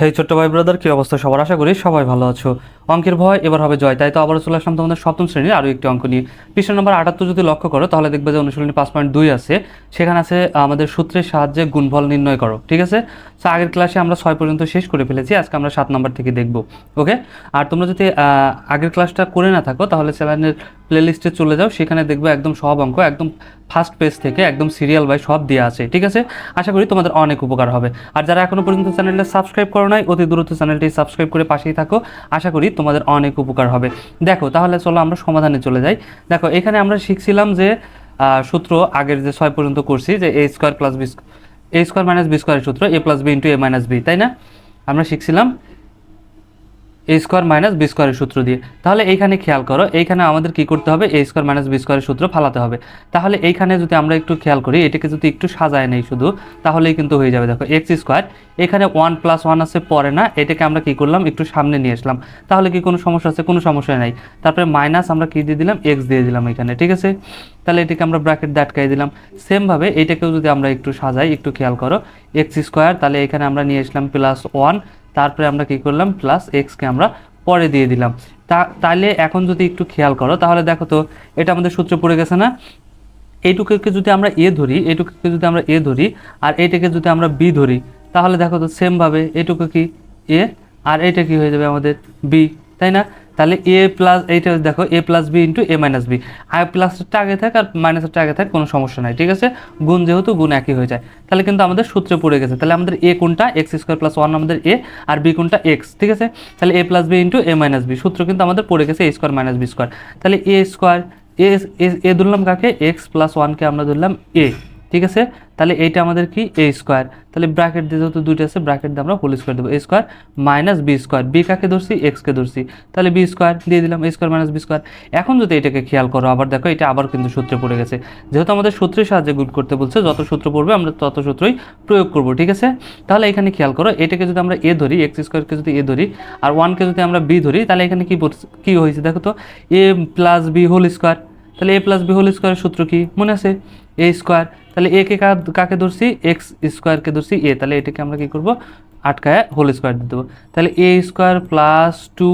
হে ছোট্ট ভাই ব্রাদার কি অবস্থা সবার? আশা করি সবাই ভালো আছো। অঙ্কের ভয় এবার হবে জয়। তাই তো আবারও চলে আসলাম তোমাদের সপ্তম শ্রেণির আরও একটি অঙ্ক নিয়ে। পৃষ্ঠ নম্বর আটাত্তর যদি লক্ষ্য করো, তাহলে দেখবে যে অনুশীলনী পাঁচ পয়েন্ট দুই আছে। সেখানে আছে আমাদের সূত্রের সাহায্যে গুণফল নির্ণয় করো, ঠিক আছে? তো আগের ক্লাসে আমরা ছয় পর্যন্ত শেষ করে ফেলেছি, আজকে আমরা সাত নম্বর থেকে দেখব ওকে আর তোমরা যদি আগের ক্লাসটা করে না থাকো, তাহলে চ্যানেলের প্লেলিস্টে চলে যাও, সেখানে দেখবে একদম সব অঙ্ক, একদম ফার্স্ট পেজ থেকে একদম সিরিয়াল বাই সব দেওয়া আছে, ঠিক আছে? আশা করি তোমাদের অনেক উপকার হবে। আর যারা এখনও পর্যন্ত চ্যানেলটা সাবস্ক্রাইব করো নাই, অতি দ্রুত চ্যানেলটি সাবস্ক্রাইব করে পাশেই থাকো। আশা করি তোমাদের অনেক উপকার হবে। দেখো, তাহলে চলো আমরা সমাধানে চলে যাই। দেখো, এখানে আমরা শিখছিলাম যে সূত্র আগের যে ছয় পর্যন্ত করছি, যে A square plus B A square minus B স্কোয়ারের সূত্র A plus B into A minus B তাই না? আমরা শিখছিলাম এ স্কোয়ার মাইনাস বি স্কোয়ারের সূত্র দিয়ে। তাহলে এইখানে খেয়াল করো, এইখানে আমাদের কি করতে হবে? এ স্কোয়ার মাইনাস বি স্কোয়ারের সূত্র ফালাতে হবে। তাহলে এইখানে যদি আমরা একটু খেয়াল করি, এটাকে যদি একটু সাজায় নেই শুধু, তাহলেই কিন্তু হয়ে যাবে। দেখো এক্স স্কোয়ার এখানে ওয়ান প্লাস ওয়ান আছে, পরে না। এটাকে আমরা কি করলাম? একটু সামনে নিয়ে আসলাম। তাহলে কি কোনো সমস্যা আছে? কোনো সমস্যা নাই। তারপরে মাইনাস আমরা কি দিয়ে দিলাম? এক্স দিয়ে দিলাম এখানে, ঠিক আছে? তাহলে এটাকে আমরা ব্র্যাকেট দিয়ে আটকাই দিলাম। সেমভাবে এইটাকেও যদি আমরা একটু সাজাই, একটু খেয়াল করো এক্স স্কোয়ার তাহলে এখানে আমরা নিয়ে আসলাম প্লাস ওয়ান তারপরে আমরা কি করলাম? প্লাস এক্সকে আমরা পরে দিয়ে দিলাম। তা তাহলে এখন যদি একটু খেয়াল করো, তাহলে দেখো তো, এটা আমাদের সূত্র পড়ে গেছে না? এইটুকুকে যদি আমরা এ ধরি, এইটুকুকে যদি আমরা এ ধরি, আর এইটাকে যদি আমরা বি ধরি, তাহলে দেখো তো সেমভাবে এটুকু কি? এ আর এটা কি হয়ে যাবে আমাদের বি তাই না? তাহলে এ প্লাস এইটা দেখো A plus B into A minus B আর প্লাসটা আগে থাক আর মাইনাসটা আগে থাক কোনো সমস্যা নাই, ঠিক আছে? গুণ যেহেতু গুণ একই হয়ে যায়। তাহলে কিন্তু আমাদের সূত্রে পড়ে গেছে। তাহলে আমাদের এ কোনটা? এক্স স্কোয়ার প্লাস ওয়ান আমাদের এ আর বি কোনটা? এক্স ঠিক আছে? তাহলে A plus B into A minus B সূত্র কিন্তু আমাদের পড়ে গেছে A square minus B square তাহলে এ স্কোয়ার এ এ- ধরলাম কাকে? এক্স প্লাস ওয়ানকে আমরা ধরলাম এ ঠিক আছে? তাহলে এইটা আমাদের কি? এ স্কোয়ার তাহলে ব্র্যাকেট দিয়ে যেহেতু দুইটা আছে ব্র্যাকেট দিয়ে আমরা হোল স্কোয়ার দেবো। A square minus B square B কাকে ধরছি? এক্সকে ধরছি। তাহলে বি স্কোয়ার দিয়ে দিলাম A square minus B square এখন যদি এটাকে খেয়াল করো, আবার দেখো, এটা আবার কিন্তু সূত্রে পড়ে গেছে। যেহেতু আমাদের সূত্রের সাহায্যে গুড করতে বলছে, যত সূত্র পড়বে আমরা তত সূত্রই প্রয়োগ করব, ঠিক আছে? তাহলে এখানে খেয়াল করো, এটাকে যদি আমরা এ ধরি এক্স স্কোয়ারকে যদি এ ধরি, আর ওয়ানকে যদি আমরা বি ধরি, তাহলে এখানে কি কি হয়েছে দেখো তো? A plus B whole square তাহলে এ প্লাস বি হোল স্কোয়ারের সূত্র কি? মনে আছে? এ স্কোয়ার তাহলে এ কে কাকে ধরছি? এক্স স্কোয়ারকে ধরছি? এ তাহলে এটাকে আমরা কি করব? আটকায় হোল স্কোয়ার দিয়ে দেবো। তাহলে A square plus two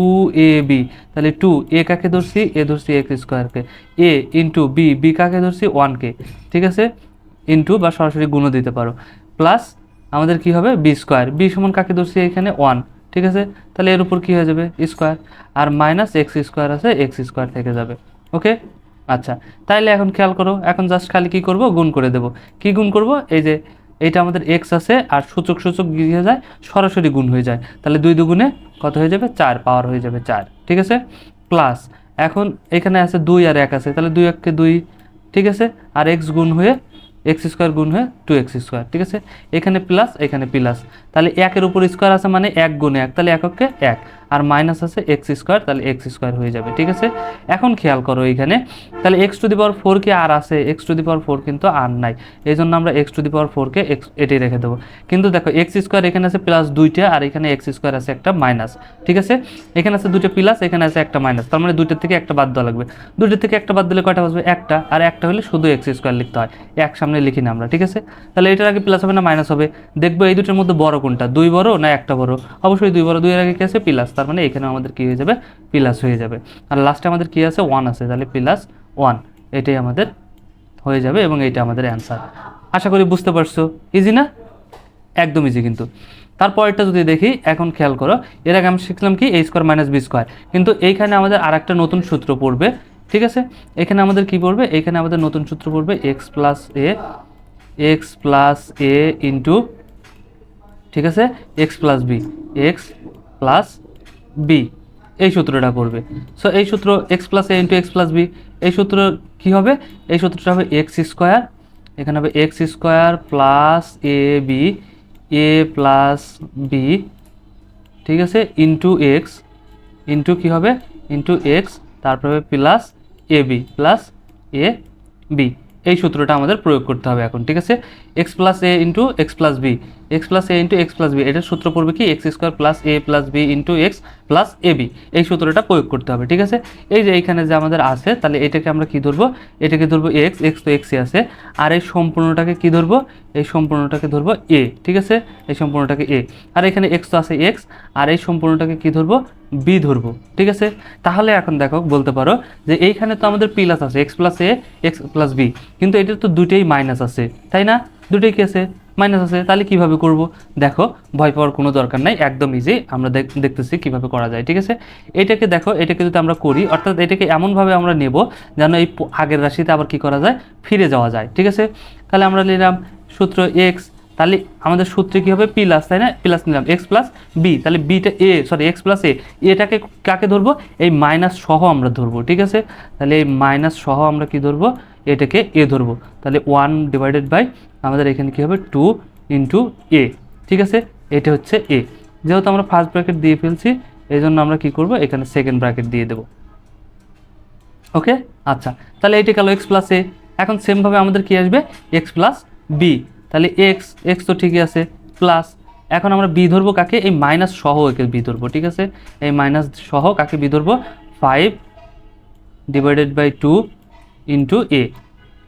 A B তাহলে টু এ কাকে ধরছি? এ ধরছি এক্স স্কোয়ারকে এ ইন্টু বি বি কাকে ধরছি? ওয়ানকে ঠিক আছে? ইন্টু বা সরাসরি গুণও দিতে পারো। প্লাস আমাদের কি হবে? বি স্কোয়ার বি সমান কাকে ধরছি এখানে? ওয়ান ঠিক আছে? তাহলে এর উপর কি হয়ে যাবে? স্কোয়ার আর মাইনাস এক্স স্কোয়ার আছে এক্স স্কোয়ার থেকে যাবে। ওকে আচ্ছা তাইলে এখন খেয়াল করো, এখন জাস্ট খালি কি করব? গুণ করে দেব। কি গুণ করব? এই যে এইটা আমাদের এক্স আছে আর সূচক সূচক গিয়ে যায়? সরাসরি গুণ হয়ে যায়। তাহলে দুই দুগুণে কত হয়ে যাবে? চার পাওয়ার হয়ে যাবে চার, ঠিক আছে? প্লাস এখন এখানে আছে দুই আর এক আছে, তাহলে দুই এককে দুই, ঠিক আছে? আর এক্স গুণ হয়ে এক্স স্কোয়ার গুণ হয়ে টু এক্স স্কোয়ার ঠিক আছে? এখানে প্লাস এখানে প্লাস তাহলে একের উপর স্কোয়ার আছে মানে এক গুণে এক, তাহলে এককে এক। আর মাইনাস আছে এক্স স্কোয়ার তাহলে এক্স স্কোয়ার হয়ে যাবে, ঠিক আছে? এখন খেয়াল করো এইখানে তাহলে X to the power four কি আর আছে X to the power four কিন্তু আর নাই। এই জন্য আমরা এক্স টু দি পাওয়ার ফোরকে এক্স এটাই রেখে দেবো। কিন্তু দেখো এক্স স্কোয়ার এখানে আছে প্লাস দুইটা, আর এখানে এক্স স্কোয়ার আছে একটা মাইনাস ঠিক আছে? এখানে আছে দুটো প্লাস এখানে আছে একটা মাইনাস তার মানে দুইটার থেকে একটা বাদ দেওয়া লাগবে। দুইটার থেকে একটা বাদ দিলে কয়টা বাজবে? একটা, আর একটা হলে শুধু এক্স স্কোয়ার লিখতে হয়। এক সামনে লিখি না আমরা, ঠিক আছে? তাহলে এটার আগে প্লাস হবে না মাইনাস হবে? দেখব এই দুটোর মধ্যে বড় কোনটা, দুই বড় না একটা বড়? অবশ্যই দুই বড়, দুইয়ের আগে কি আছে? প্লাস তার মানে এখানে আমাদের কি হয়ে যাবে? প্লাস হয়ে যাবে। আর লাস্টে আমাদের কি আছে? ওয়ান আছে। তাহলে প্লাস ওয়ান এটাই আমাদের হয়ে যাবে এবং এইটা আমাদের অ্যান্সার আশা করি বুঝতে পারছ। ইজি না? একদম ইজি কিন্তু। তারপরটা যদি দেখি, এখন খেয়াল করো, এর আগে আমরা শিখলাম কি? A square minus B square কিন্তু এইখানে আমাদের আর একটা নতুন সূত্র পড়বে। ঠিক আছে? এখানে আমাদের কি পড়বে? এখানে আমাদের নতুন সূত্র পড়বে X plus A X plus A into ঠিক আছে? X plus B X plus B, এই সূত্রটা পড়বে। সো এই সূত্র X plus A into X plus B এই সূত্র কি হবে? এই সূত্রটা হবে এক্স স্কোয়ার এখানে হবে X square plus A B A plus B ঠিক আছে? ইন্টু এক্স ইন্টু কী হবে? ইন্টু এক্স তারপর হবে plus A B plus A B এই সূত্রটা আমাদের প্রয়োগ করতে হবে এখন, ঠিক আছে? X plus A into X plus B X plus A into X plus B এটার সূত্র পড়বে কি? X square plus A plus B into X plus A B এই সূত্রটা প্রয়োগ করতে হবে, ঠিক আছে? এই যে এইখানে যে আমাদের আছে, তাহলে এটাকে আমরা কি ধরবো? এটাকে ধরবো এক্স এক্স তো এক্সই আছে। আর এই সম্পূর্ণটাকে কি ধরবো? এই সম্পূর্ণটাকে ধরবো এ ঠিক আছে? এই সম্পূর্ণটাকে এ আর এখানে এক্স তো আছে এক্স আর এই সম্পূর্ণটাকে কি ধরবো? বি ধরবো, ঠিক আছে? তাহলে এখন দেখো, বলতে পারো যে এইখানে তো আমাদের প্লাস আছে X plus A X plus B কিন্তু এটার তো দুটোই মাইনাস আছে, তাই না? দুটোই কি আছে? মাইনাস আছে, তাহলে কীভাবে করব? দেখো, ভয় পাওয়ার কোনো দরকার নাই, একদম ইজি আমরা দেখ- দেখতেছি কীভাবে করা যায়, ঠিক আছে? এটাকে দেখো, এটাকে যদি আমরা করি, অর্থাৎ এটাকে এমনভাবে আমরা নেব যেন এই আগের রাশিতে আবার কি করা যায়? ফিরে যাওয়া যায়, ঠিক আছে? তাহলে আমরা নিলাম সূত্র এক্স তাহলে আমাদের সূত্রে কী হবে? প্লাস তাই না? প্লাস নিলাম এক্স প্লাস বি তাহলে beta A sorry X plus A এটাকে কাকে ধরবো? এই মাইনাস সহ আমরা ধরবো, ঠিক আছে? তাহলে এই মাইনাস সহ আমরা কি ধরবো? এটাকে এ ধরবো, তাহলে ওয়ান ডিভাইডেড বাই আমাদের এখানে কী হবে? টু ইন্টু এ ঠিক আছে? এটা হচ্ছে এ যেহেতু আমরা ফার্স্ট ব্র্যাকেট দিয়ে ফেলছি এই জন্য আমরা কি করব? এখানে সেকেন্ড ব্র্যাকেট দিয়ে দেবো। ওকে আচ্ছা তাহলে এইটা গেল এক্স প্লাস এ এখন সেমভাবে আমাদের কি আসবে? এক্স প্লাস বি তাহলে এক্স এক্স তো ঠিকই আছে প্লাস এখন আমরা বি ধরবো কাকে? এই মাইনাস সহ একে বি ধরবো, ঠিক আছে? এই মাইনাস সহ কাকে বি ধরবো? Five divided by two into A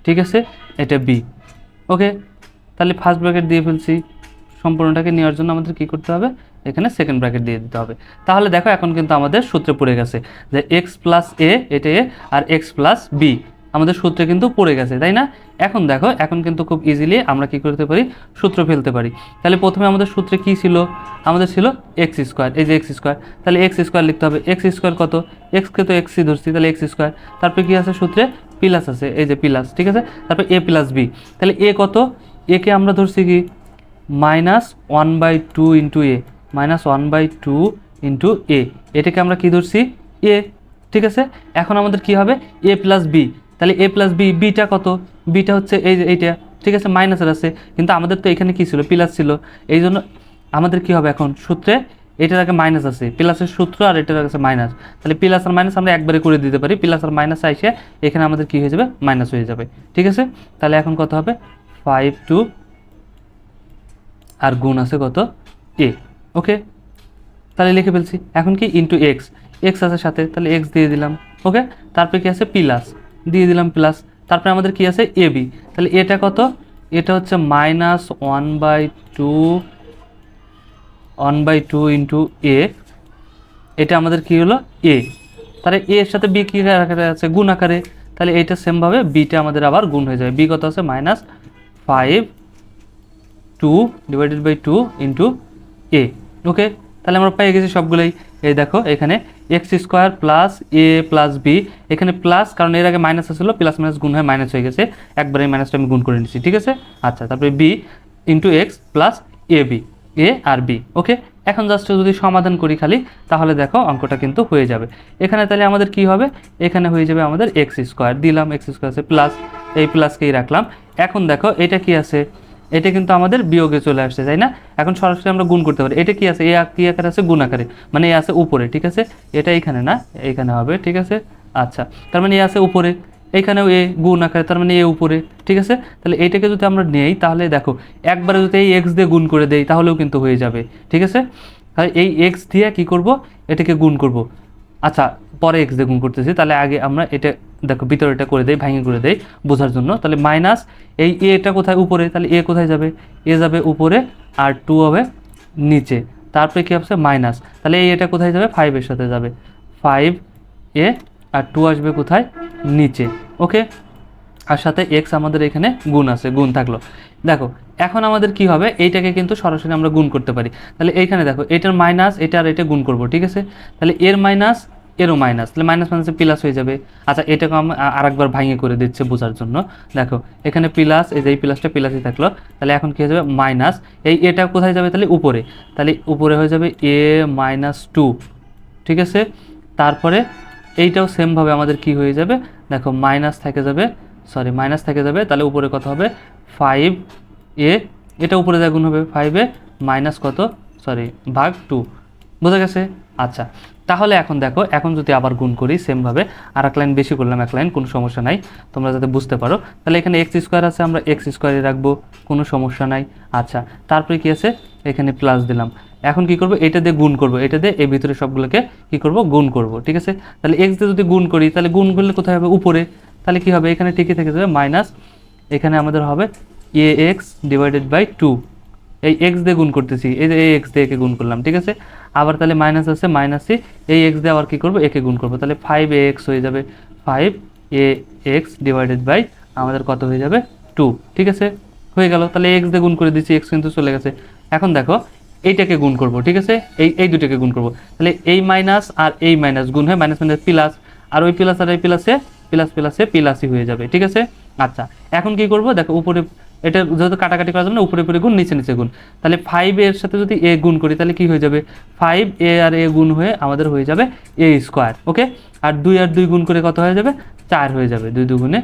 ঠিক আছে? এটা বি ওকে? তাহলে ফার্স্ট ব্র্যাকেট দিয়ে ফেলছি। সম্পূর্ণটাকে নেওয়ার জন্য আমাদের কি করতে হবে? এখানে সেকেন্ড ব্র্যাকেট দিয়ে দিতে হবে। তাহলে দেখো, এখন কিন্তু আমাদের সূত্রে পড়ে গেছে যে এক্স প্লাস এ এটা এ আর এক্স প্লাস বি আমাদের সূত্রে কিন্তু পড়ে গেছে, তাই না? এখন দেখো, এখন কিন্তু খুব ইজিলি আমরা কি করতে পারি? সূত্র ফেলতে পারি। তাহলে প্রথমে আমাদের সূত্রে কি ছিল? আমাদের ছিল এক্স স্কোয়ার এই যে এক্স স্কোয়ার তাহলে এক্স স্কোয়ার লিখতে হবে এক্স স্কোয়ার কত? এক্সকে তো এক্সই ধরছি, তাহলে এক্স স্কোয়ার তারপরে কি আছে সূত্রে? প্লাস আছে, এই যে প্লাস ঠিক আছে? তারপর এ প্লাস বি তাহলে এ কত? একে আমরা ধরছি কি? Minus one by two into A minus one by two into A এটাকে আমরা কি ধরছি? এ ঠিক আছে? এখন আমাদের কি হবে? এ প্লাস বি তাহলে এ প্লাস বি বিটা কত? বিটা হচ্ছে এই যে এইটা, ঠিক আছে? মাইনাসের আছে। কিন্তু আমাদের তো এখানে কী ছিল? প্লাস ছিল। এই জন্য আমাদের কী হবে এখন? সূত্রে এটার আগে মাইনাস আছে। প্লাসের সূত্র আর এটার কাছে মাইনাস তাহলে প্লাস আর মাইনাস আমরা একবারে করে দিতে পারি। প্লাস আর মাইনাস আইসে এখানে আমাদের কি হয়ে যাবে? মাইনাস হয়ে যাবে। ঠিক আছে? তাহলে এখন কত হবে? ফাইভ টু আর গুণ আছে কত? এ ওকে তাহলে লিখে ফেলছি। এখন কি? ইন্টু এক্স এক্স আছে সাথে। তাহলে এক্স দিয়ে দিলাম। ওকে তারপরে কি আছে? প্লাস দিয়ে দিলাম প্লাস তারপরে আমাদের কি আছে? এ বি তাহলে এটা কত? এটা হচ্ছে minus one by two one by two into A এটা আমাদের কি হলো? এ তাহলে এ এর সাথে বি কি আকারে আছে? গুণ আকারে। তাহলে এইটা সেমভাবে বিটা আমাদের আবার গুণ হয়ে যাবে। বি কত আছে? Minus five two divided by two into A okay তাহলে আমরা পেয়ে গেছি সবগুলোই। এই দেখো, এখানে X square plus A plus B এখানে প্লাস কারণ এর আগে মাইনাস ছিল প্লাস মাইনাস গুণ হয়ে মাইনাস হয়ে গেছে। একবারে মাইনাসটা আমি গুণ করে নিচ্ছি, ঠিক আছে? আচ্ছা তারপরে B into X plus A B A R B okay এখন জাস্ট যদি সমাধান করি খালি, তাহলে দেখো অঙ্কটা কিন্তু হয়ে যাবে। এখানে তাহলে আমাদের কি হবে? এখানে হয়ে যাবে আমাদের এক্স স্কোয়ার দিলাম এক্স স্কোয়ার আছে প্লাস এই প্লাসকেই রাখলাম। এখন দেখো, এটা কি আছে? এটা কিন্তু আমাদের বিয়োগে চলে আসছে, তাই না? এখন সরাসরি আমরা গুণ করতে পারি। এটা কি আছে? এ কি আকারে আছে? গুণ আকারে। মানে এ আছে উপরে, ঠিক আছে? এটা এইখানে না এইখানে হবে, ঠিক আছে? আচ্ছা তার মানে এ আছে উপরে। এইখানেও এ গুণ আকারে, তার মানে এ উপরে, ঠিক আছে? তাহলে এটাকে যদি আমরা নেই, তাহলে দেখো, একবারে যদি এই এক্স দিয়ে গুণ করে দেই, তাহলেও কিন্তু হয়ে যাবে, ঠিক আছে? এই এক্স দিয়ে কি করব? এটাকে গুণ করব। আচ্ছা পরে এক্স দিয়ে গুণ করতেছি, তাহলে আগে আমরা এটা, দেখো, ভিতরে এটা করে দেই, ভাঙে করে দেই বোঝার জন্য। তাহলে মাইনাস এই এটা কোথায়? উপরে, তাহলে এ কোথায় যাবে? এ যাবে উপরে আর টু হবে নিচে। তারপরে কী হবে মাইনাস তাহলে এই এটা কোথায় যাবে? ফাইভের সাথে যাবে। ফাইভ এ আর টু আসবে কোথায়? নিচে। ওকে আর সাথে এক্স আমাদের এখানে গুণ আছে, গুণ থাকল। দেখো, এখন আমাদের কি হবে? এইটাকে কিন্তু সরাসরি আমরা গুণ করতে পারি। তাহলে এইখানে দেখো, এটার মাইনাস এটা আর এটা গুণ করব, ঠিক আছে? তাহলে এর মাইনাস এরও মাইনাস তাহলে মাইনাস মাইনাসে প্লাস হয়ে যাবে। আচ্ছা এটাকে আমি আরেকবার ভাঙিয়ে করে দিচ্ছে বোঝার জন্য। দেখো, এখানে প্লাস এই যে এই প্লাসটা প্লাসই থাকল। তাহলে এখন কি হয়ে যাবে? মাইনাস এই এটা কোথায় যাবে? তাহলে উপরে। তাহলে উপরে হয়ে যাবে এ মাইনাস টু ঠিক আছে? তারপরে এইটাও সেমভাবে আমাদের কি হয়ে যাবে? দেখো মাইনাস থেকে যাবে সরি মাইনাস থেকে যাবে, তাহলে উপরে কত হবে? ফাইভ এ, এটা উপরে যা গুণ হবে ফাইভ এ মাইনাস কত? সরি ভাগ টু বোঝা গেছে? আচ্ছা তাহলে এখন দেখো, এখন যদি আবার গুণ করি সেমভাবে আর এক লাইন বেশি করলাম, এক লাইন কোনো সমস্যা নাই। তোমরা যাতে বুঝতে পারো, তাহলে এখানে এক্স স্কোয়ার আছে, আমরা এক্স স্কোয়ারে রাখব, কোনো সমস্যা নাই। আচ্ছা তারপরে কি আছে? এখানে প্লাস দিলাম। এখন কি করব? এটা দিয়ে গুণ করব। এটা দিয়ে এর ভিতরে সবগুলোকে কি করব? গুণ করব, ঠিক আছে? তাহলে এক্স দিয়ে যদি গুণ করি, তাহলে গুণ করলে কোথায় হবে? উপরে। তাহলে কি হবে? এখানে ঠিকই থেকে যাবে মাইনাস এখানে আমাদের হবে A X divided by two এই এক্স দিয়ে গুণ করতেছি। এই যে এই এক্স দিয়ে একে গুণ করলাম, ঠিক আছে? আবার তাহলে মাইনাস আছে মাইনাস সি এই এক্স দিয়ে আবার কী করব? একে গুণ করব। তাহলে ফাইভ এ এক্স হয়ে যাবে five A X divided by আমাদের কত হয়ে যাবে? টু ঠিক আছে? হয়ে গেল। তাহলে এক্স দিয়ে গুণ করে দিচ্ছি এক্স কিন্তু চলে গেছে। এখন দেখো, এইটাকে গুণ করব, ঠিক আছে? এই এই দুটাকে গুণ করব। তাহলে এই মাইনাস আর এই মাইনাস গুণ হয়। মাইনাস মাইনাস প্লাস আর ওই প্লাস আর এই প্লাসে প্লাস প্লাসে প্লাসই হয়ে যাবে, ঠিক আছে? আচ্ছা এখন কি করব? দেখো, উপরে, এটা যেহেতু কাটাকাটি করার জন্য উপরে উপরে গুণ, নিচে নিচে গুণ। তাহলে ফাইভ এর সাথে যদি এ গুণ করি, তাহলে কি হয়ে যাবে? ফাইভ এ আর এ গুণ হয়ে আমাদের হয়ে যাবে এ স্কোয়ার ওকে আর দুই আর দুই গুণ করে কত হয়ে যাবে? চার হয়ে যাবে, দুই দুগুণে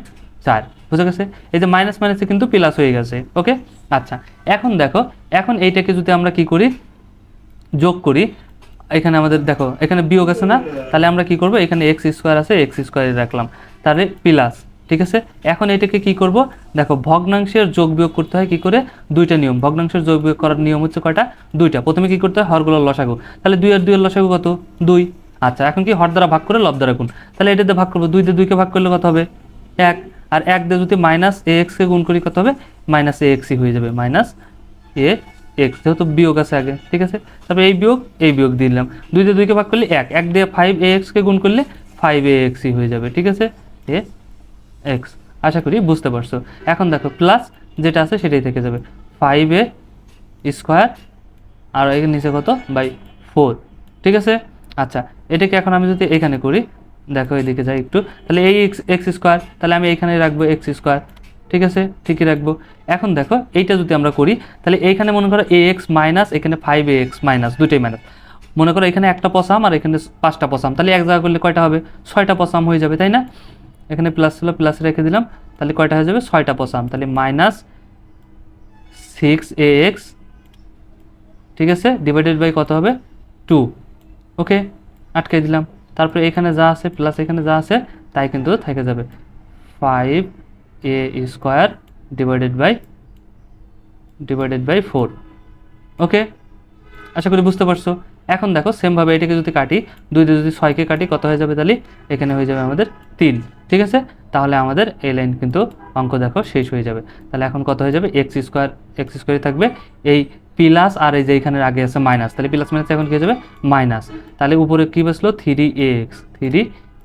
চার, বুঝে গেছে? এই যে মাইনাস মাইনাসে কিন্তু প্লাস হয়ে গেছে ওকে আচ্ছা এখন দেখো, এখন এইটাকে যদি আমরা কি করি? যোগ করি, এখানে আমাদের, দেখো, এখানে বিয়োগ আছে না? তাহলে আমরা কি করব? এখানে এক্স স্কোয়ার আছে এক্স স্কোয়ারে রাখলাম। তাহলে প্লাস ঠিক আছে? এখন এটাকে কি করব? দেখো, ভগ্নাংশের যোগ বিয়োগ করতে হয় কি করে? দুইটা নিয়ম। ভগ্নাংশের যোগ বিয়োগ করার নিয়ম হচ্ছে কয়টা? দুইটা। প্রথমে কি করতে হয়? হরগুলোর লসাগু। তাহলে দুই আর দুইয়ের লসাগু কত? দুই। আচ্ছা এখন কি হর দ্বারা ভাগ করে? লব দ্বারা গুণ। তাহলে এটাতে ভাগ করব। দুই দিয়ে দুইকে ভাগ করলে কত হবে? এক। আর এক দিয়ে যদি মাইনাস এ এক্সকে গুণ করি কত হবে? মাইনাস এ এক্সই হয়ে যাবে। মাইনাস এ এক্স যেহেতু বিয়োগ আছে আগে, ঠিক আছে? তারপরে এই বিয়োগ এই বিয়োগ দিলাম। দুই দিয়ে দুইকে ভাগ করলে এক। এক দিয়ে ফাইভ এ এক্সকে গুণ করলে ফাইভ এ এক্সই হয়ে যাবে, ঠিক আছে? এ এক্স আশা করি বুঝতে পারছ। এখন দেখো প্লাস যেটা আছে সেটাই থেকে যাবে। ফাইভ এ স্কোয়ার আর এখানে নিচে কত? বাই ফোর ঠিক আছে? আচ্ছা এটাকে এখন আমি যদি এখানে করি, দেখো এদিকে যাই একটু। তাহলে এই এক্স এক্স স্কোয়ার তাহলে আমি এখানে রাখব এক্স স্কোয়ার ঠিক আছে? ঠিকই রাখব। এখন দেখো, এইটা যদি আমরা করি, তাহলে এইখানে মনে করো এ এক্স মাইনাস এখানে ফাইভ এ এক্স মাইনাস দুটোই মাইনাস মনে করো এখানে একটা পসাম আর এখানে পাঁচটা পসাম। তাহলে এক জায়গা করলে কয়টা হবে? ছয়টা পসাম হয়ে যাবে, তাই না? এখানে প্লাস ছিল প্লাস রেখে দিলাম, তাহলে কয়টা হয়ে যাবে? ছয়টা পসাম তাহলে মাইনাস সিক্স এ এক্স ঠিক আছে? ডিভাইডেড বাই কত হবে? টু ওকে আটকে দিলাম। তারপরে এখানে যা আছে প্লাস এখানে যা আছে, তাই কিন্তু থেকে যাবে। Five A square divided by divided by four okay আশা করি বুঝতে পারছ। এখন দেখো সেমভাবে এটাকে যদি কাটি, দুই দিয়ে যদি ছয়কে কাটি, কত হয়ে যাবে তাহলে? এখানে হয়ে যাবে আমাদের তিন, ঠিক আছে? তাহলে আমাদের এই লাইন কিন্তু অঙ্ক দেখো শেষ হয়ে যাবে। তাহলে এখন কত হয়ে যাবে? এক্স স্কোয়ার এক্স স্কোয়ারই থাকবে। এই প্লাস আর এই যে এখানে আগে আছে মাইনাস তাহলে প্লাস মাইনাস এখন কি হয়ে যাবে? মাইনাস তাহলে উপরে কী বসল? Three A X three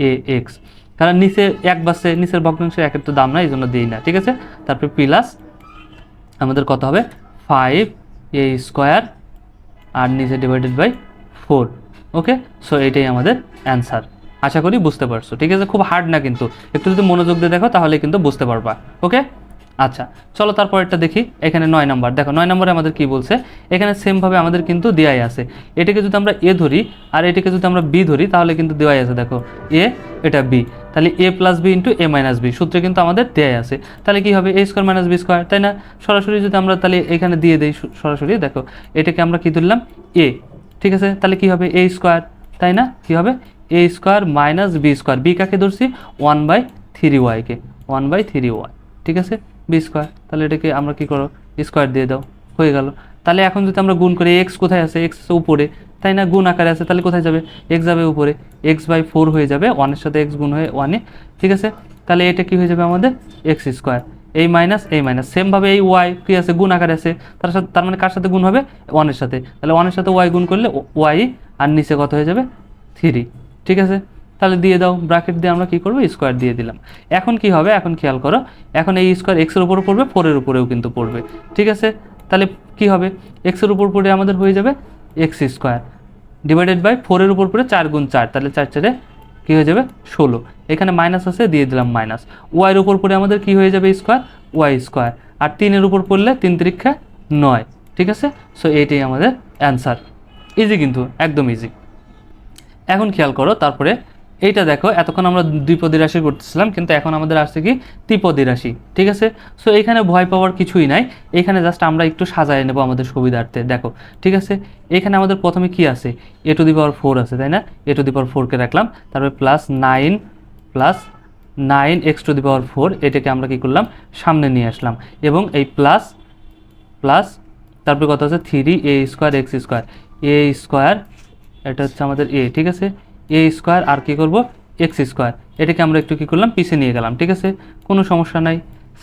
A X কারণ নিচে এক বাসে, নিচের ভগ্নাংশের একের তো দাম না এই জন্য দিই না, ঠিক আছে? তারপরে প্লাস আমাদের কত হবে? ফাইভ এ স্কোয়ার আর নিচে divided by four okay so এটাই আমাদের অ্যান্সার আশা করি বুঝতে পারছ, ঠিক আছে? খুব হার্ড না কিন্তু। একটু যদি মনোযোগ দিয়ে দেখো তাহলে কিন্তু বুঝতে পারবা ওকে আচ্ছা চলো তারপরেরটা দেখি। এখানে নয় নম্বর দেখো, নয় নম্বরে আমাদের কি বলছে? এখানে সেমভাবে আমাদের কিন্তু দেওয়াই আছে। এটাকে যদি আমরা এ ধরি, আর এটাকে যদি আমরা বি ধরি, তাহলে কিন্তু দেওয়াই আছে, দেখো। এ এটা বি তাহলে A plus B into A minus B সূত্রে কিন্তু আমাদের দেয়াই আছে। তাহলে কি হবে? A square minus B square তাই না? সরাসরি যদি আমরা তাহলে এখানে দিয়ে দিই সরাসরি, দেখো, এটাকে আমরা কি ধরলাম? এ ঠিক আছে? তাহলে কি হবে? এ স্কোয়ার তাই না? কি হবে? A square minus B square B কাকে ধরছি? ওয়ান বাই থ্রি ওয়াইকে ওয়ান বাই থ্রি ওয়াই ঠিক আছে? বি স্কোয়ার তাহলে এটাকে আমরা কি করো? স্কোয়ার দিয়ে দাও। হয়ে গেল। তাহলে এখন যদি আমরা গুণ করি এক্স কোথায় আছে? এক্স উপরে। তাই না? গুণ আকারে আছে, তাহলে কোথায় যাবে? এক্স যাবে উপরে। এক্স বাই ফোর হয়ে যাবে। ওয়ানের সাথে এক্স গুণ হয়ে ওয়ানে ঠিক আছে? তাহলে এটা কি হয়ে যাবে আমাদের? এক্স স্কোয়ার এই মাইনাস এই মাইনাস সেমভাবে এই ওয়াই কি আছে? গুণ আকারে আছে। তার সাথে তার মানে কার সাথে গুণ হবে? ওয়ানের সাথে। তাহলে ওয়ানের সাথে ওয়াই গুণ করলে ওয়াই আর নিচে কত হয়ে যাবে? থ্রি ঠিক আছে? তাহলে দিয়ে দাও। ব্র্যাকেট দিয়ে আমরা কি করব? স্কোয়ার দিয়ে দিলাম। এখন কি হবে? এখন খেয়াল করো। এখন এই স্কোয়ার এক্সের উপরও পড়বে ফোরের উপরেও কিন্তু পড়বে। ঠিক আছে? তাহলে কি হবে? এক্সের উপর পড়ে আমাদের হয়ে যাবে এক্স স্কোয়ার ডিভাইডেড বাই ফোরের উপর পড়ে চার গুণ চার। তাহলে চার চারে কী হয়ে যাবে? ষোলো। এখানে মাইনাস আছে, দিয়ে দিলাম মাইনাস ওয়াইয়ের উপর পড়ে আমাদের কি হয়ে যাবে স্কোয়ার ওয়াই স্কোয়ার আর তিনের উপর পড়লে তিন তিরিক্ষা নয়। ঠিক আছে? সো এইটাই আমাদের অ্যান্সার ইজি কিন্তু, একদম ইজি এখন খেয়াল করো, তারপরে এইটা দেখো, এতক্ষণ আমরা দ্বিপদী রাশি করতেছিলাম, কিন্তু এখন আমাদের আসছে কি? ত্রিপদী রাশি, ঠিক আছে? সো এখানে ভয় পাওয়ার কিছুই নাই। এখানে জাস্ট আমরা একটু সাজায় নেব আমাদের সুবিধার্থে, দেখো, ঠিক আছে? এখানে আমাদের প্রথমে কি আছে? এ টু দি পাওয়ার ফোর আছে, তাই না? এ টু দি পাওয়ার ফোরকে রাখলাম, তারপরে plus nine plus nine X to the power four এটাকে আমরা কি করলাম? সামনে নিয়ে আসলাম। এবং এই প্লাস প্লাস তারপরে কত আছে? Three A square X square A square এটা হচ্ছে আমাদের এ ঠিক আছে? এ স্কোয়ার আর কি করব? এক্স স্কোয়ার এটাকে আমরা একটু কি করলাম? পিছিয়ে নিয়ে গেলাম, ঠিক আছে? কোনো সমস্যা নাই।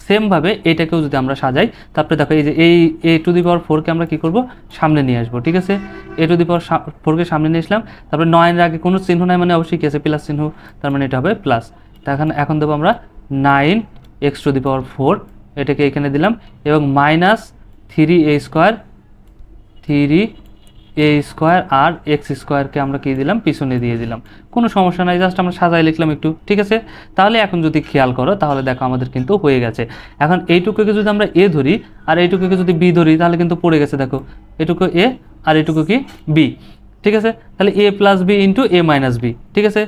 সেমভাবে এটাকেও যদি আমরা সাজাই, তারপরে দেখো এই যে এই এ টু দি পাওয়ার ফোরকে আমরা কি করব? সামনে নিয়ে আসব, ঠিক আছে? এ টু দি পাওয়ার ফোরকে সামনে নিয়ে আসলাম। তারপরে নয়ের আগে কোনো চিহ্ন নাই মানে অবশ্যই কি আছে? প্লাস চিহ্ন। তার মানে এটা হবে প্লাস এখন এখন দেবো আমরা nine X to the power four এটাকে এখানে দিলাম। এবং minus three A square three A square R x স্কোয়ারকে আমরা কী দিলাম? পিছনে দিয়ে দিলাম। কোনো সমস্যা নাই জাস্ট আমরা সাজাই লিখলাম একটু, ঠিক আছে? তাহলে এখন যদি খেয়াল করো, তাহলে দেখো আমাদের কিন্তু হয়ে গেছে। এখন এইটুকুকে যদি আমরা এ ধরি, আর এইটুকুকে যদি বি ধরি, তাহলে কিন্তু পড়ে গেছে, দেখো। এটুকু এ আর এটুকু কি? বি ঠিক আছে? তাহলে A plus B into A minus B ঠিক আছে?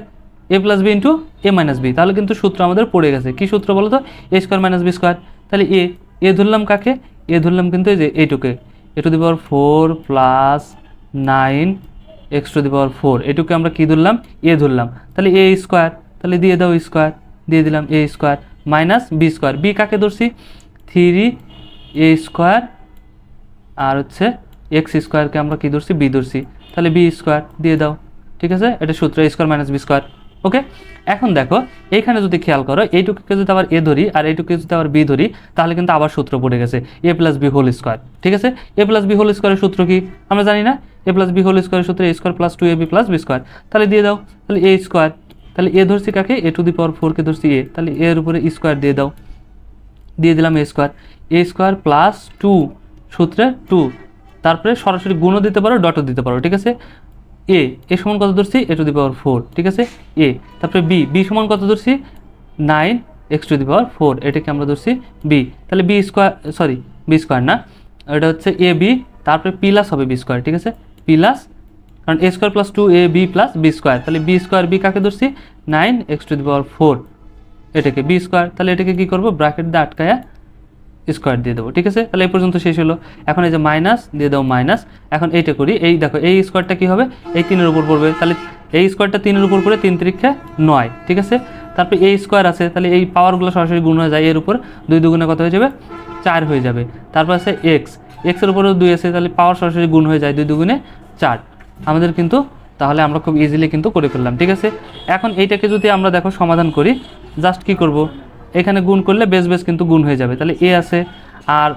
A plus B into A minus B তাহলে কিন্তু সূত্র আমাদের পড়ে গেছে। কি সূত্র বলো তো A square minus B square তাহলে এ এ ধরলাম কাকে? এ ধরলাম কিন্তু এই যে এইটুকে। A to four plus nine X to the power four. এটুকে আমরা কী ধরলাম? এ ধরলাম। তাহলে এ স্কোয়ার। তাহলে দিয়ে দাও স্কোয়ার। দিয়ে দিলাম A square minus B square. B কাকে ধরছি? থ্রি এ স্কোয়ার আর হচ্ছে এক্স স্কোয়ারকে আমরা কী ধরছি? বি ধরছি। তাহলে বি স্কোয়ার দিয়ে দাও। ঠিক আছে? এটা সূত্র square minus B square. Okay? এখন দেখো, এইখানে যদি খেয়াল করো, এইটুকুকে যদি আবার এ ধরি আর এইটুকুকে যদি আবার বি ধরি, তাহলে কিন্তু আবার সূত্র পড়ে গেছে। A plus B whole square. ঠিক আছে? এ প্লাস বি হোল স্কোয়ারের সূত্র কি? আমরা জানি না। এ প্লাস বি হোল স্কোয়ারের সূত্র A square plus two A B plus B square তাহলে দিয়ে দাও, তাহলে এ স্কোয়ার তাহলে এ ধরছি কাকে? এ টু দি পাওয়ার ফোরকে ধরছি এ তাহলে এর উপরে স্কোয়ার দিয়ে দাও। দিয়ে দিলাম A square A square plus two সূত্রে টু তারপরে সরাসরি গুণও দিতে পারো ডটও দিতে পারো, ঠিক আছে? এ এ সমান কত ধরছি? এ টু দি পাওয়ার ফোর ঠিক আছে? এ তারপরে বি বি সমান কত ধরছি? Nine X to the power four এটাকে আমরা ধরছি বি তাহলে B square sorry B square না। এটা হচ্ছে এ বি তারপরে প্লাস হবে বি স্কোয়ার ঠিক আছে? প্লাস কারণ A square plus two A B plus B square তাহলে বি স্কোয়ার বি কাকে ধরছি? Nine X to the power four এটাকে বি স্কোয়ার তাহলে এটাকে কী করব? ব্র্যাকেট দিয়ে আটকায়া স্কোয়ার দিয়ে দেবো, ঠিক আছে? তাহলে এই পর্যন্ত শেষ হলো। এখন এই যে মাইনাস দিয়ে দাও মাইনাস এখন এইটা করি, এই দেখো, এই স্কোয়ারটা কী হবে? এই তিনের উপর পড়বে। তাহলে এই স্কোয়ারটা তিনের উপর পড়ে তিন তিরিক্ষা নয়, ঠিক আছে? তারপরে এই স্কোয়ার আছে, তাহলে এই পাওয়ারগুলো সরাসরি গুণ হয়ে যায়, এর উপর। দুই দুগুণে কত হয়ে যাবে? চার হয়ে যাবে। তারপর আছে এক্স এক্সের উপরেও দুই আছে, তাহলে পাওয়ার সরাসরি গুণ হয়ে যায় দুই দুগুণে চার। আমাদের কিন্তু তাহলে আমরা খুব ইজিলি কিন্তু করে ফেললাম, ঠিক আছে? এখন এইটাকে যদি আমরা দেখো সমাধান করি জাস্ট কি করব? এখানে গুণ করলে বেস বেস কিন্তু গুণ হয়ে যাবে। তাহলে এ আছে, আর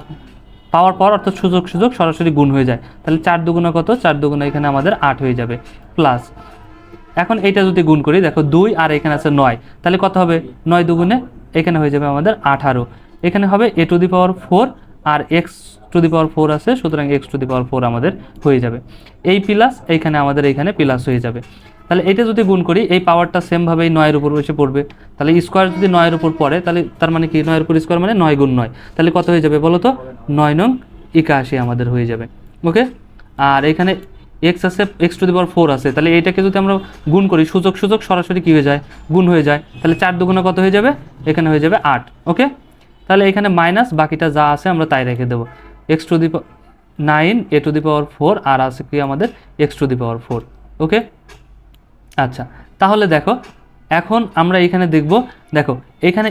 পাওয়ার পাওয়ার অর্থাৎ সুযোগ সুযোগ সরাসরি গুণ হয়ে যায়। তাহলে চার দুগুণা কত? চার দুগুণা এখানে আমাদের আট হয়ে যাবে প্লাস এখন এইটা যদি গুণ করি, দেখো দুই আর এখানে আছে নয়, তাহলে কত হবে? নয় দুগুণে এখানে হয়ে যাবে আমাদের আঠারো। এখানে হবে A to the power four R X to the power four আছে, সুতরাং X to the power four আমাদের হয়ে যাবে। এই প্লাস এইখানে আমাদের এইখানে প্লাস হয়ে যাবে। তাহলে এটা যদি গুণ করি, এই পাওয়ারটা সেমভাবেই নয়ের উপর এসে পড়বে। তাহলে স্কোয়ার যদি নয়ের উপর পড়ে, তাহলে তার মানে কি? নয়ের উপর স্কোয়ার মানে নয় গুণ নয়। তাহলে কত হয়ে যাবে বলো তো নয় নং একাশি আমাদের হয়ে যাবে। ওকে আর এখানে এক্স আছে X to the power four আছে। তাহলে এইটাকে যদি আমরা গুণ করি, সুযোগ সুযোগ সরাসরি কী হয়ে যায়? গুণ হয়ে যায়। তাহলে চার দুগুণে কত হয়ে যাবে? এখানে হয়ে যাবে আট। ওকে তাহলে এখানে মাইনাস বাকিটা যা আছে আমরা তাই রেখে দেবো। X to the nine A to the power four আর আছে কি আমাদের X to the power four okay আচ্ছা তাহলে দেখো, এখন আমরা এখানে দেখব, দেখো, এখানে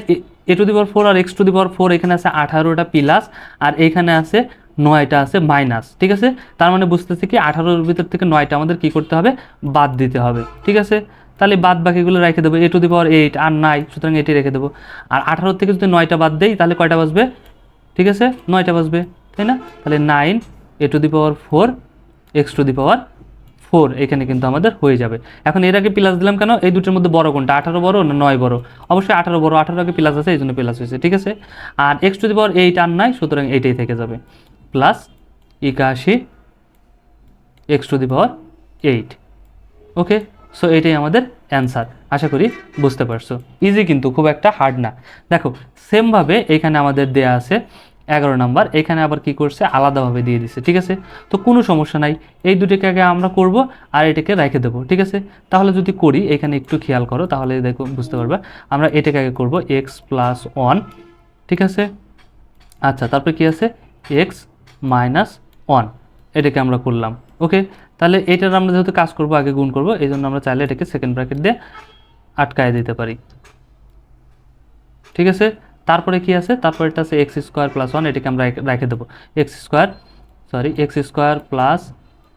A to the power four R X to the power four এখানে আছে আঠারোটা প্লাস আর এখানে আছে নয়টা আছে মাইনাস ঠিক আছে? তার মানে বুঝতেছি কি আঠারোর ভিতর থেকে নয়টা আমাদের কি করতে হবে? বাদ দিতে হবে, ঠিক আছে? তাহলে বাদ বাকিগুলো রেখে দেবো, এ টু দি পাওয়ার এইট, আর নাই, সুতরাং এটি রেখে দেবো। আর আঠারো থেকে যদি নয়টা বাদ দেই, তাহলে কয়টা বাজবে? ঠিক আছে, নয়টা বাজবে, তাই না? তাহলে nine, A to the power four, X to the power four, এখানে কিন্তু আমাদের হয়ে যাবে। এখন এর আগে প্লাস দিলাম কেন? এই দুটোর মধ্যে বড় কোনটা, আঠারো বড় না নয় বড়? অবশ্যই আঠারো বড় আঠারো আগে প্লাস আছে, এই জন্য প্লাস হয়েছে, ঠিক আছে? আর X to the power eight আর নাই, সুতরাং এইটাই থেকে যাবে। প্লাস একাশি, X to the power eight, okay? So এটাই আমাদের অ্যান্সার আশা করি বুঝতে পারছ। ইজি কিন্তু, খুব একটা হার্ড না। দেখো সেমভাবে এখানে আমাদের দেয়া আছে এগারো নাম্বার। এখানে আবার কি করছে? আলাদাভাবে দিয়ে দিছে, ঠিক আছে? তো কোনো সমস্যা নাই। এই দুটিকে আগে আমরা করব আর এটাকে রেখে দেবো, ঠিক আছে? তাহলে যদি করি, এখানে একটু খেয়াল করো, তাহলে দেখো, বুঝতে পারবে। আমরা এটাকে আগে করব এক্স প্লাস ওয়ান ঠিক আছে? আচ্ছা তারপরে কি আছে? এক্স মাইনাস ওয়ান এটাকে আমরা করলাম ওকে তাহলে এটার আমরা যেহেতু কাজ করব, আগে গুণ করব এই জন্য আমরা চাইলে এটাকে সেকেন্ড ব্র্যাকেট দিয়ে আটকায় দিতে পারি। ঠিক আছে? তারপরে কি আছে? তারপরে এটা আছে এক্স স্কোয়ার প্লাস ওয়ান এটাকে আমরা রেখে- দেবো। X square sorry X square plus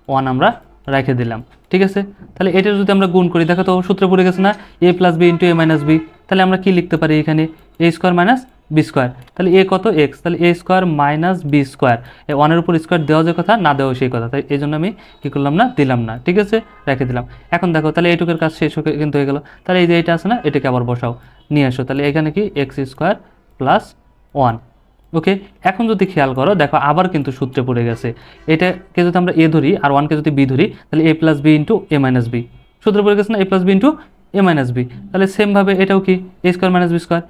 one আমরা রেখে দিলাম। ঠিক আছে? তাহলে এটা যদি আমরা গুণ করি, দেখো তো সূত্রে পড়ে গেছে না? A plus B into A minus B তাহলে আমরা কি লিখতে পারি এখানে? A square minus B square তাহলে এ কত? এক্স তাহলে A square minus B square ওয়ানের উপর স্কোয়ার দেওয়া যে কথা, না দেওয়া সেই কথা। তাই এই জন্য আমি কী করলাম না, দিলাম না। ঠিক আছে? রেখে দিলাম। এখন দেখো, তাহলে এইটুকের কাজ শেষ হয়ে কিন্তু হয়ে গেল। তাহলে এই যে এটা আছে না, এটাকে আবার বসাও। নিয়ে আসো। তাহলে এখানে কি? X square plus one okay? এখন যদি খেয়াল করো, দেখো আবার কিন্তু সূত্রে পড়ে গেছে। এটাকে যদি আমরা এ ধরি আর ওয়ানকে যদি বি ধরি, তাহলে A plus B into A minus B সূত্রে পড়ে গেছে না A plus B into A minus B তাহলে সেমভাবে এটাও কি? A square minus B square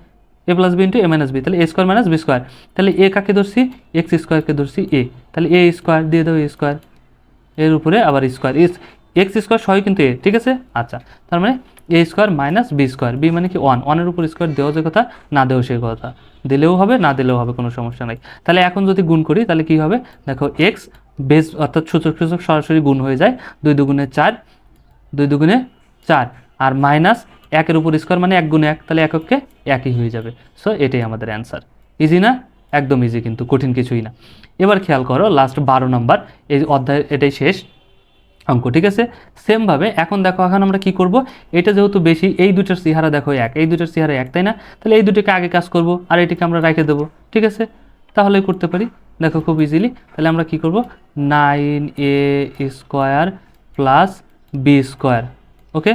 A plus B into A minus B তাহলে A square minus B square তাহলে এ কাকে ধরছি? এক্স স্কোয়ারকে ধরছি এ তাহলে এ স্কোয়ার দিয়ে দাও এ স্কোয়ার এর উপরে আবার স্কোয়ার এক্স স্কোয়ার সবাই কিন্তু এ ঠিক আছে? আচ্ছা তার মানে A square minus B square B মানে কি ওয়ান ওয়ানের উপর স্কোয়ার দেওয়া যে কথা, না দেওয়া সেই কথা। দিলেও হবে, না দিলেও হবে, কোনো সমস্যা নাই। তাহলে এখন যদি গুণ করি, তাহলে কি হবে? দেখো এক্স বেস অর্থাৎ সূচক সূচক সরাসরি গুণ হয়ে যায় দুই দুগুণে চার, দুই দুগুণে চার। আর মাইনাস একের উপর স্কোয়ার মানে এক গুণে এক, তাহলে এককে একই হয়ে যাবে। সো এটাই আমাদের অ্যান্সার ইজি না? একদম ইজি কিন্তু কঠিন কিছুই না। এবার খেয়াল করো লাস্ট বারো নাম্বার এই অধ্যায়, এটাই শেষ অঙ্ক, ঠিক আছে? সেমভাবে এখন দেখো, এখন আমরা কি করব? এটা যেহেতু বেশি, এই দুটার চেহারা দেখো এক, এই দুটার চেহারা এক, তাই না? তাহলে এই দুটোকে আগে কাজ করব, আর এটাকে আমরা রেখে দেবো, ঠিক আছে? তাহলে করতে পারি। দেখো, খুব ইজিলি তাহলে আমরা কি করব? Nine A square plus B square okay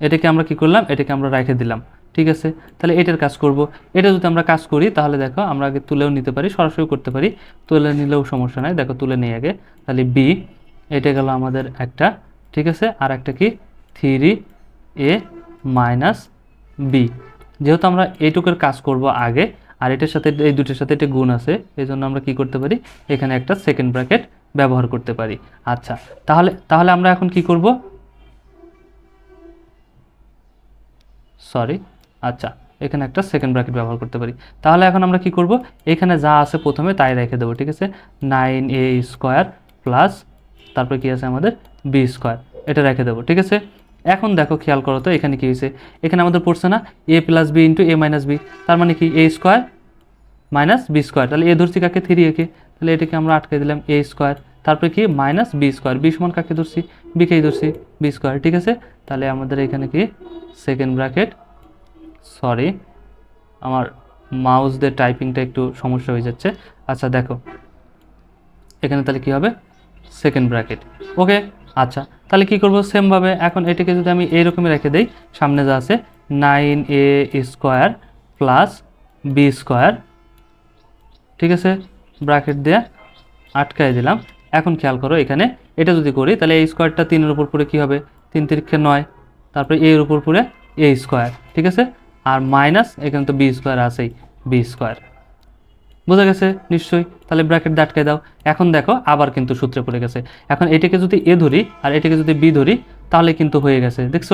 এটাকে আমরা কি করলাম? এটাকে আমরা রেখে দিলাম। ঠিক আছে? তাহলে এটার কাজ করব। এটা যদি আমরা কাজ করি, তাহলে দেখো আমরা আগে তুলেও নিতে পারি সরাসরি করতে পারি। তুলে নিলেও সমস্যা নাই। দেখো তুলে নেই আগে। তাহলে বি এটা গেল আমাদের একটা, ঠিক আছে? আর একটা কি? থ্রি এ মাইনাস বি যেহেতু আমরা এইটুকুর কাজ করব আগে, আর এটার সাথে, এই দুটোর সাথে এটা গুণ আছে এই জন্য আমরা কি করতে পারি? এখানে একটা সেকেন্ড ব্র্যাকেট ব্যবহার করতে পারি। আচ্ছা তাহলে তাহলে আমরা এখন কি করব? সরি আচ্ছা এখানে একটা সেকেন্ড ব্র্যাকেট ব্যবহার করতে পারি। তাহলে এখন আমরা কি করব? এখানে যা আছে প্রথমে তাই রেখে দেবো, ঠিক আছে? নাইন এ স্কোয়ার প্লাস তারপরে কি আছে আমাদের? বি স্কোয়ার এটা রেখে দেবো, ঠিক আছে? এখন দেখো, খেয়াল করো তো, এখানে কী হয়েছে? এখানে আমাদের পড়ছে না A plus B into A minus B তার মানে কি? A square minus B square তাহলে এ ধরছি কাকে? থ্রি একে তাহলে এটাকে আমরা আটকে দিলাম এ স্কোয়ার তারপরে কি? Minus B square. বি সমান কাকে ধরছি? বিকেই ধরছি? B square. ঠিক আছে? তাহলে আমাদের এখানে কি? Second bracket. সরি, আমার মাউস দিয়ে টাইপিংটা একটু সমস্যা হয়ে যাচ্ছে। আচ্ছা দেখো। এখানে তাহলে কি হবে? Second bracket. ওকে? আচ্ছা তাহলে কি করব? সেমভাবে এখন এটাকে যদি আমি এইরকমই রেখে দেই, সামনে যা আছে, nine A square plus B square. ঠিক আছে? ব্র্যাকেট দিয়ে আটকায় দিলাম। এখন খেয়াল করো এখানে, এটা যদি করি, তাহলে এই স্কোয়ারটা তিনের উপর পড়ে কী হবে? তিন তিরিক্ষে নয়। তারপরে এর উপর পড়ে এ স্কোয়ার ঠিক আছে? আর মাইনাস এখানে তো বি স্কোয়ার আছেই বি স্কোয়ার বোঝা গেছে? নিশ্চয়ই? তাহলে ব্র্যাকেট দিয়ে আটকে দাও। এখন দেখো, আবার কিন্তু সূত্রে পড়ে গেছে। এখন এটাকে যদি এ ধরি, আর এটাকে যদি বি ধরি, তাহলে কিন্তু হয়ে গেছে। দেখছ?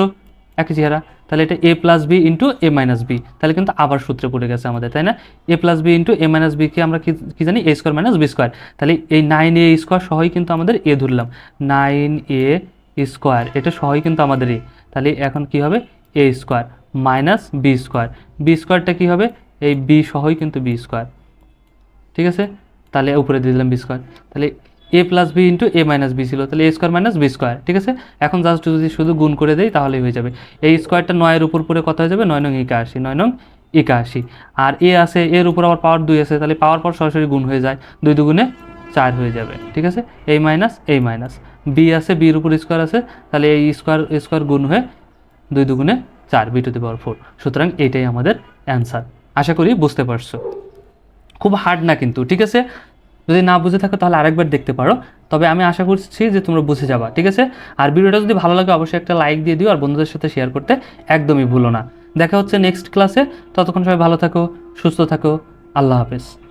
একই চেহারা তাহলে এটা A plus B into A minus B তাহলে কিন্তু আবার সূত্রে পড়ে গেছে আমাদের, তাই না? A plus B into A minus বিকে আমরা কি জানি? A square minus B square তাহলে এই নাইন এ স্কোয়ার সহই কিন্তু আমাদের এ ধরলাম। নাইন এ স্কোয়ার এটা সহই কিন্তু আমাদের এ তাহলে এখন কি হবে? A square minus B square B স্কোয়ারটা কী হবে? এই বি সহই কিন্তু বি স্কোয়ার ঠিক আছে? তাহলে উপরে দিয়ে দিলাম বি স্কোয়ার তাহলে A plus B into A minus B ছিল, তাহলে A square minus B square ঠিক আছে? এখন জাস্ট যদি শুধু গুণ করে দেই, তাহলেই হয়ে যাবে। এই স্কোয়ারটা নয়ের উপর পরে কত হয়ে যাবে? নয় নং একাশি, নয় নং একাশি। আর এ আছে, এর উপর আবার পাওয়ার দুই আছে, তাহলে পাওয়ার পর সরাসরি গুণ হয়ে যায়, দুই দুগুণে চার হয়ে যাবে, ঠিক আছে? এই মাইনাস এই মাইনাস বি আছে বির উপর স্কোয়ার আছে, তাহলে এই স্কোয়ার স্কোয়ার গুণ হয়ে দুই দুগুণে চার B to the power four সুতরাং এইটাই আমাদের অ্যান্সার আশা করি বুঝতে পারছ। খুব হার্ড না কিন্তু, ঠিক আছে? যদি না বুঝে থাকো তাহলে আরেকবার দেখতে পারো। তবে আমি আশা করছি যে তোমরা বুঝে যাবা, ঠিক আছে? আর ভিডিওটা যদি ভালো লাগে অবশ্যই একটা লাইক দিয়ে দিও আর বন্ধুদের সাথে শেয়ার করতে একদমই ভুলো না। দেখা হচ্ছে নেক্সট ক্লাসে ততক্ষণ সবাই ভালো থাকো, সুস্থ থাকো। আল্লাহ হাফেজ।